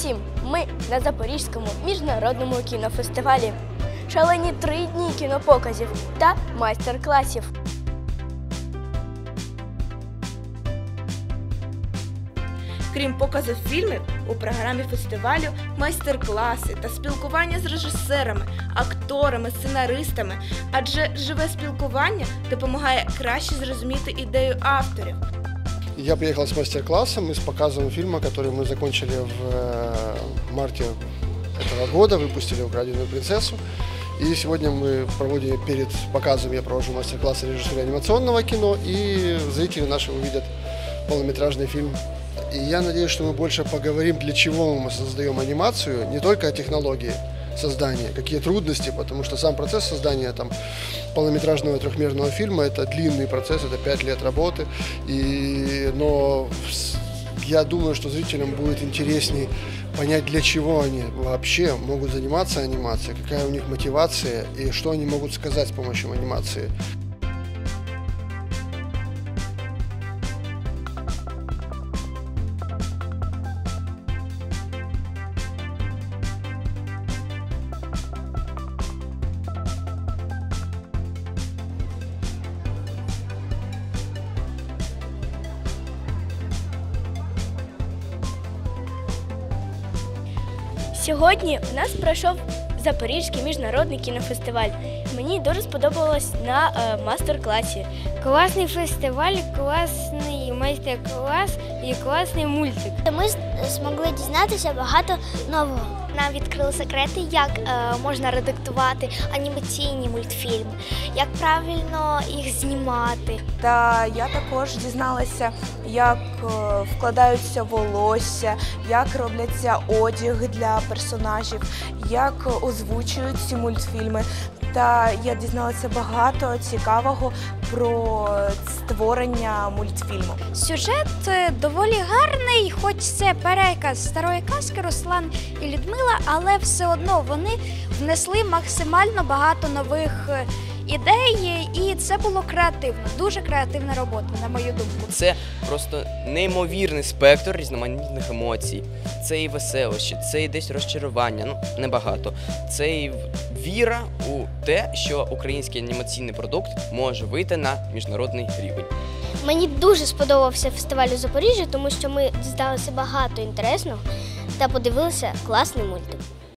усім! Ми на Запорізькому міжнародному кінофестивалі. Шалені три дні кінопоказів та майстер-класів. Крім показів фільмів, у програмі фестивалю майстер-класи та спілкування з режисерами, акторами, сценаристами, адже живе спілкування допомагає краще зрозуміти ідею авторів. Я приехал с мастер-классом и с показом фильма, который мы закончили в э, марте этого года, выпустили «Украденную принцессу». И сегодня мы проводим перед показом, я провожу мастер-класс режиссера анимационного кино, и зрители наши увидят полнометражный фильм. И я надеюсь, что мы больше поговорим, для чего мы создаем анимацию, не только о технологии создания, какие трудности, потому что сам процесс создания там, полнометражного трехмерного фильма это длинный процесс, это пять лет работы. И, но я думаю, что зрителям будет интересней понять, для чего они вообще могут заниматься анимацией, какая у них мотивация и что они могут сказать с помощью анимации. Сьогодні у нас пройшов Запорізький міжнародний кінофестиваль. Мені дуже сподобалось на е, мастер-класі. Класний фестиваль, класний майстер-клас і класний мультик. Ми змогли дізнатися багато нового. Нам відкрили секрети, як е, можна редактувати анімаційні мультфільми, як правильно їх знімати. Та я також дізналася, як е, вкладаються волосся, як робляться одяг для персонажів, як озвучують ці мультфільми. Та я дізналася багато цікавого про створення мультфільму. Сюжет е, доволі гарний, хоч це переказ старої казки Руслан і Людмила, але все одно вони внесли максимально багато нових ідей, і це було креативно, дуже креативна робота, на мою думку. Це просто неймовірний спектр різноманітних емоцій. Це і веселощі, це і десь розчарування, ну небагато. Це і віра у те, що український анімаційний продукт може вийти на міжнародний рівень. Мені дуже сподобався фестиваль у Запоріжжі, тому що ми дізналися багато інтересного та подивилися класний мультик.